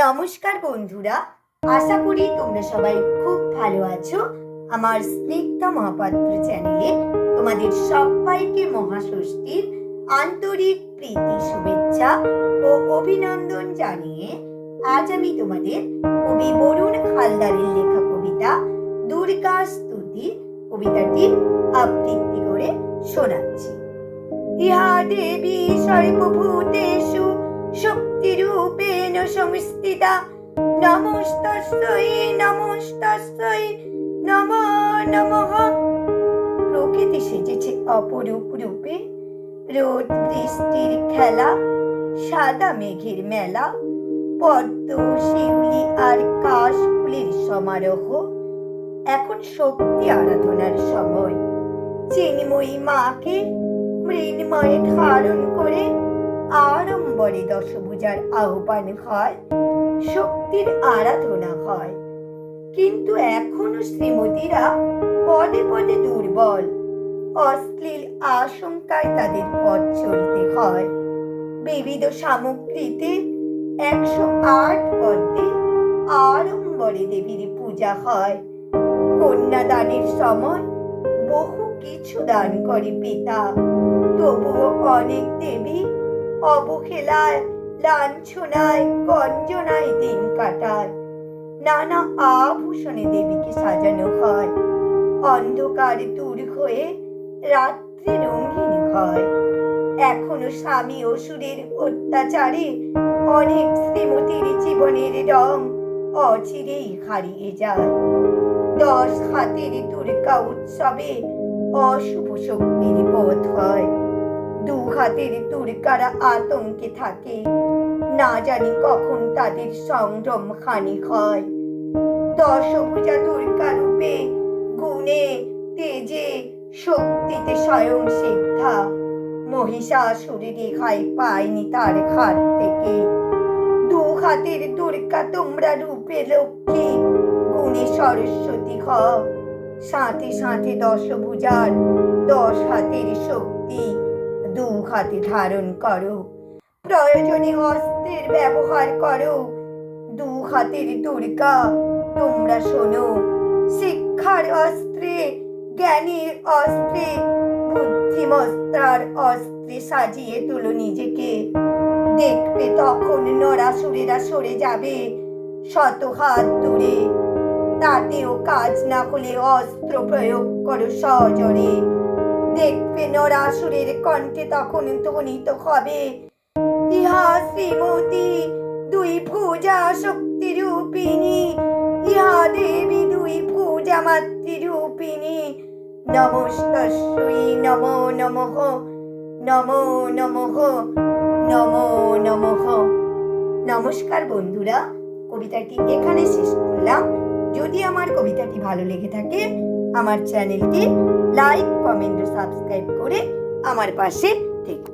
নমস্কার বন্ধুরা, আশা করি তোমরা সবাই খুব ভালো আছো আমার স্নিগ্ধা মহাপাত্র চ্যানেলে তোমাদের সবাইকে মহাষষ্ঠীর আন্তরিক প্রীতি, শুভেচ্ছা ও অভিনন্দন জানিয়ে আজ আমি তোমাদের কবি বরুণ হালদারের লেখা কবিতা দুর্গা স্তুতি কবিতাটি আবৃত্তি করে শোনাচ্ছি। ইহা দেবী সর্বভূতেষু শক্তিরূপেণ সংস্থিতা নমস্তস্যৈ নমস্তস্যৈ নম, নমঃ। প্রকৃতি সেজেছে অপরূপ রূপে। রোদ, বৃষ্টির খেলা, সাদা মেঘের মেলা, পদ্ম, শিউলি আর কাশ সমারোহ। এখন শক্তি আরাধনার সময়। চিন্ময়ী মাকে মৃন্ময়ে ধারণ করে আড়ম্বরে দশভুজার আহ্বান হয়, শক্তির আরাধনা হয়। কিন্তু এখনও শ্রীমতীরা পদে পদে দুর্বল, অশ্লীল আশঙ্কায় তাদের পথ চলতে হয়। বিবিধ সামগ্রীতে একশো আট পদ্মে আড়ম্বরে দেবীর পূজা হয়। কন্যাদানের সময় বহু কিছু দান করে পিতা, তবুও অনেক দেবী অবহেলায়, লাঞ্ছনায়, গঞ্জনায় দিন কাটায়। নানা আভূষণে দেবীকে সাজানো হয়। অন্ধকার দূর হয়ে রাত্রি রঙিন হয়। এখনও স্বামী অসুরের অত্যাচারে অনেক শ্রীমতীর জীবনের রং অচিরেই হারিয়ে যায়। দশ হাতের দুর্গা উৎসবে অশুভ শক্তির বোধ হয়। দু হাতের দুর্গারা আতঙ্কে থাকে? না জানি কখন তাদের সংযম হানি হয়। দশভুজা দুর্গা রূপে গুণে, তেজে, শক্তিতে স্বয়ং সিদ্ধা মহিষাসুরে রেখাই পায়নি তার হাত থেকে। দু হাতের দুর্গা তোমরা রূপে লক্ষ্মী, গুণে সরস্বতী হও। সাথে সাথে দশভুজার দশ হাতের শক্তি দু হাতে ধারণ করো। প্রয়োজনে অস্ত্রের ব্যবহার করো। দু হাতের দুর্গা, তোমরা শোনো, শিক্ষার অস্ত্রে, জ্ঞানীর অস্ত্রে, বুদ্ধিমত্তার অস্ত্রে সাজিয়ে তুলো নিজেকে। দেখবে তখন নরাসুরেরা সরে যাবে শত হাত দূরে। তাতেও কাজ না হলে অস্ত্র প্রয়োগ করো সজরে। দেখবে নরাসুরের কণ্ঠে তখন ধ্বনিত হবে। ইহা শ্রীমতী দুই পূজা শক্তি রূপিণী ইহা দেবী দুই পূজা মাতৃরূপিণী। নমস্তস্যই নমো নমঃ নমো নমঃ নমো নমঃ। নমস্কার বন্ধুরা, কবিতাটি এখানে শেষ করলাম। যদি আমার কবিতাটি ভালো লেগে থাকে আমার চ্যানেলটি লাইক কমেন্ট সাবস্ক্রাইব করে আমার পাশে থেকো।